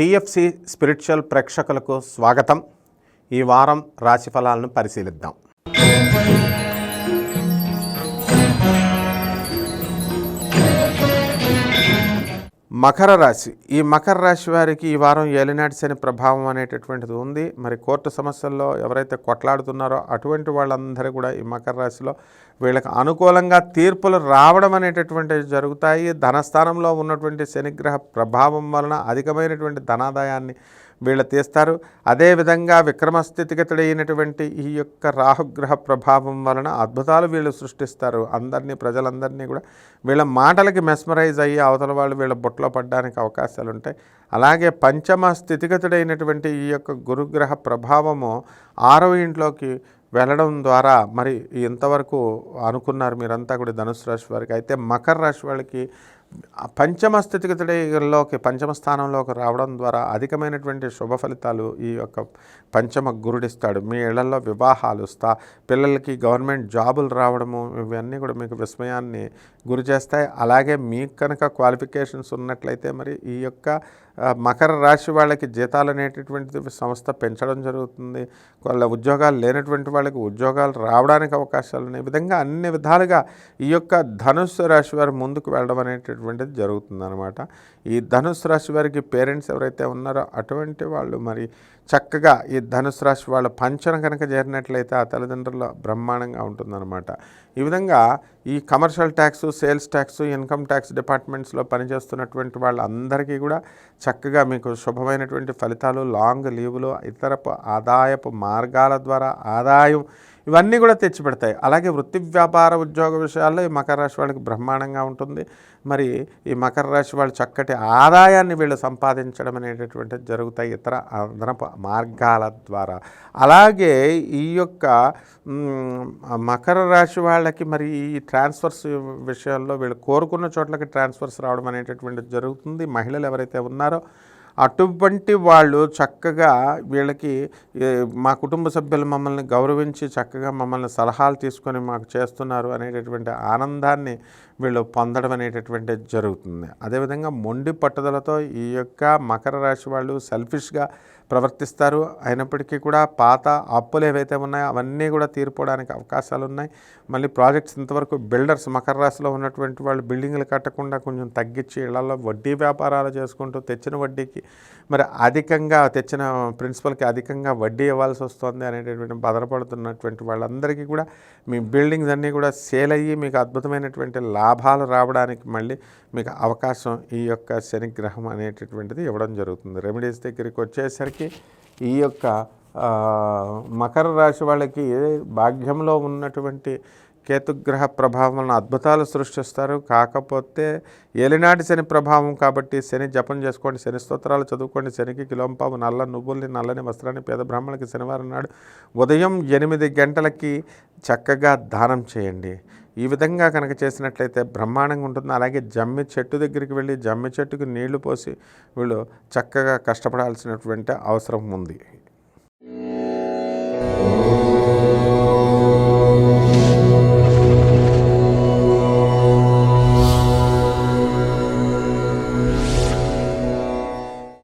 TFC spiritual ప్రేక్షకులకు స్వాగతం. ఈ వారం రాశి ఫలాలను పరిశీలిద్దాం. మకర రాశి. ఈ మకర రాశి వారికి ఈ వారం ఏలినాటి శని ప్రభావం అనేటటువంటిది ఉంది. మరి కోర్టు సమస్యల్లో ఎవరైతే కొట్లాడుతున్నారో అటువంటి వాళ్ళందరూ కూడా ఈ మకర రాశిలో వీళ్ళకి అనుకూలంగా తీర్పులు రావడం అనేటటువంటివి జరుగుతాయి. ధనస్థానంలో ఉన్నటువంటి శనిగ్రహ ప్రభావం వలన అధికమైనటువంటి ధనాదాయాన్ని వీళ్ళు తీస్తారు. అదేవిధంగా విక్రమస్థితిగతుడైనటువంటి ఈ యొక్క రాహుగ్రహ ప్రభావం వలన అద్భుతాలు వీళ్ళు సృష్టిస్తారు. అందరినీ ప్రజలందరినీ కూడా వీళ్ళ మాటలకి మెస్మరైజ్ అయ్యి అవతల వాళ్ళు వీళ్ళ బుట్టలో పడడానికి అవకాశాలు ఉంటాయి అలాగే పంచమ స్థితిగతుడైనటువంటి ఈ యొక్క గురుగ్రహ ప్రభావము ఆరవ ఇంట్లోకి వెళ్ళడం ద్వారా మరి ఇంతవరకు అనుకున్నారు మీరంతా కూడా ధనుసు రాశి వారికి. అయితే మకర రాశి వాళ్ళకి పంచమ స్థితిగతుడిలోకి పంచమ స్థానంలోకి రావడం ద్వారా అధికమైనటువంటి శుభ ఫలితాలు ఈ యొక్క పంచమ గురుడిస్తాడు. మీ ఇళ్ళలో వివాహాలు స్థా పిల్లలకి గవర్నమెంట్ జాబులు రావడము ఇవన్నీ కూడా మీకు విస్మయాన్ని గురి చేస్తాయి. అలాగే మీకు కనుక క్వాలిఫికేషన్స్ ఉన్నట్లయితే మరి ఈ యొక్క మకర రాశి వాళ్ళకి జీతాలు అనేటటువంటిది సంస్థ పెంచడం జరుగుతుంది. వాళ్ళ ఉద్యోగాలు లేనటువంటి వాళ్ళకి ఉద్యోగాలు రావడానికి అవకాశాలు ఉన్నాయి. ఈ విధంగా అన్ని విధాలుగా ఈ యొక్క ధనుస్సు రాశి వారు ముందుకు వెళ్ళడం అనేటటువంటి అనేటువంటిది అనమాట ఈ ధనుసు రాశి వారికి పేరెంట్స్ ఎవరైతే ఉన్నారో అటువంటి వాళ్ళు మరి చక్కగా ఈ ధనుసు రాశి వాళ్ళ పంచన కనుక చేరినట్లయితే ఆ తల్లిదండ్రుల బ్రహ్మాండంగా ఉంటుందన్నమాట. ఈ విధంగా ఈ commercial tax sales tax income tax డిపార్ట్మెంట్స్లో పనిచేస్తున్నటువంటి వాళ్ళందరికీ కూడా చక్కగా మీకు శుభమైనటువంటి ఫలితాలు లాంగ్ లీవ్లు ఇతరపు ఆదాయపు మార్గాల ద్వారా ఆదాయం ఇవన్నీ కూడా తెచ్చిపెడతాయి. అలాగే వృత్తి వ్యాపార ఉద్యోగ విషయాల్లో ఈ మకర రాశి వాళ్ళకి బ్రహ్మాండంగా ఉంటుంది. మరి ఈ మకర రాశి వాళ్ళు చక్కటి ఆదాయాన్ని వీళ్ళు సంపాదించడం అనేటటువంటిది జరుగుతాయి ఇతర అదనపు మార్గాల ద్వారా. అలాగే ఈ యొక్క మకర రాశి వాళ్ళకి మరి ఈ ట్రాన్స్ఫర్స్ విషయాల్లో వీళ్ళు కోరుకున్న చోట్లకి ట్రాన్స్ఫర్స్ రావడం అనేటటువంటిది జరుగుతుంది. మహిళలు ఎవరైతే ఉన్నారో అటువంటి వాళ్ళు చక్కగా వీళ్ళకి మా కుటుంబ సభ్యులు మమ్మల్ని గౌరవించి చక్కగా మమ్మల్ని సలహాలు తీసుకొని మాకు చేస్తున్నారు అనేటటువంటి ఆనందాన్ని వీళ్ళు పొందడం అనేటటువంటి జరుగుతుంది. అదేవిధంగా మొండి పట్టుదలతో ఈ యొక్క మకర రాశి వాళ్ళు సెల్ఫిష్గా ప్రవర్తిస్తారు. అయినప్పటికీ కూడా పాత అప్పులు ఏవైతే ఉన్నాయో అవన్నీ కూడా తీరిపోవడానికి అవకాశాలు ఉన్నాయి. మళ్ళీ ప్రాజెక్ట్స్ ఇంతవరకు బిల్డర్స్ మకర రాశిలో ఉన్నటువంటి వాళ్ళు బిల్డింగ్లు కట్టకుండా కొంచెం తగ్గించి ఇళ్ళలో వడ్డీ వ్యాపారాలు చేసుకుంటూ తెచ్చిన వడ్డీకి మరి అధికంగా తెచ్చిన ప్రిన్సిపల్కి అధికంగా వడ్డీ ఇవ్వాల్సి వస్తుంది అనేటటువంటి బాధపడుతున్నటువంటి వాళ్ళందరికీ కూడా మీ బిల్డింగ్స్ అన్నీ కూడా సేల్ అయ్యి మీకు అద్భుతమైనటువంటి లాభాలు రావడానికి మళ్ళీ మీకు అవకాశం ఈ యొక్క శనిగ్రహం అనేటటువంటిది ఇవ్వడం జరుగుతుంది. రెమెడీస్ దగ్గరికి వచ్చేసరికి ఈ యొక్క మకర రాశి వాళ్ళకి భాగ్యంలో ఉన్నటువంటి కేతుగ్రహ ప్రభావం వలన అద్భుతాలు సృష్టిస్తారు. కాకపోతే ఏలినాటి శని ప్రభావం కాబట్టి శని జపం చేసుకోండి శని స్తోత్రాలు చదువుకోండి శనికి కిలోంపావు నల్ల నువ్వుల్ని నల్లని వస్త్రాన్ని పేద బ్రాహ్మణులకి శనివారం నాడు ఉదయం ఎనిమిది గంటలకి చక్కగా దానం చేయండి. ఈ విధంగా కనుక చేసినట్లయితే బ్రహ్మాండంగా ఉంటుంది. అలాగే జమ్మి చెట్టు దగ్గరికి వెళ్ళి జమ్మి చెట్టుకు నీళ్ళు పోసి వీళ్ళు చక్కగా కష్టపడాల్సినటువంటి అవసరం ఉంది.